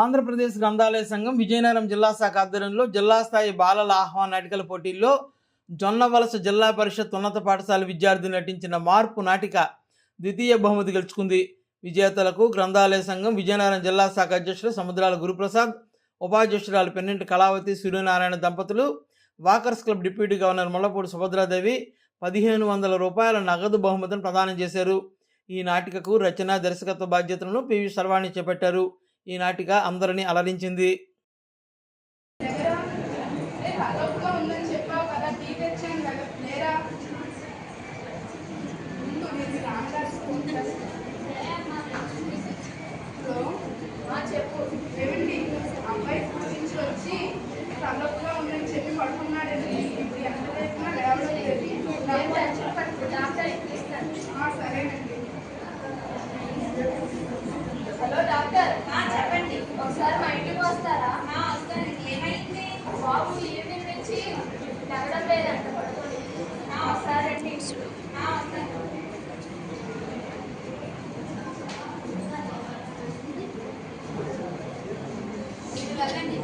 ఆంధ్రప్రదేశ్ గ్రంథాలయ సంఘం విజయనగరం జిల్లా శాఖ ఆధ్వర్యంలో జిల్లా స్థాయి బాలల ఆహ్వాన నాటికల పోటీల్లో జొన్నవలస జిల్లా పరిషత్ ఉన్నత పాఠశాల విద్యార్థులు నటించిన మార్పు నాటిక ద్వితీయ బహుమతి గెలుచుకుంది. విజేతలకు గ్రంథాలయ సంఘం విజయనగరం జిల్లా శాఖ అధ్యక్షులు సముద్రాల గురుప్రసాద్ ఉపాధ్యక్షురాలు పెన్నింటి కళావతి సూర్యనారాయణ దంపతులు walkers club deputy governor Mullapudi Subhadradevi పదిహేను వందల రూపాయల నగదు బహుమతిని ప్రదానం చేశారు. ఈ నాటికకు రచన దర్శకత్వ బాధ్యతలను పివి సర్వాణి చేపట్టారు. ఈ అందరినీ అలరించింది. ఉందని చెప్పావు కదా టీ తెచ్చాను కదా లేరా la même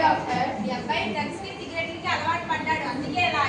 డాక్టర్ మీ అబ్బాయి డ్రగ్స్కి సిగరెట్లకి అలవాటు పడ్డాడు. అందుకే ఇలా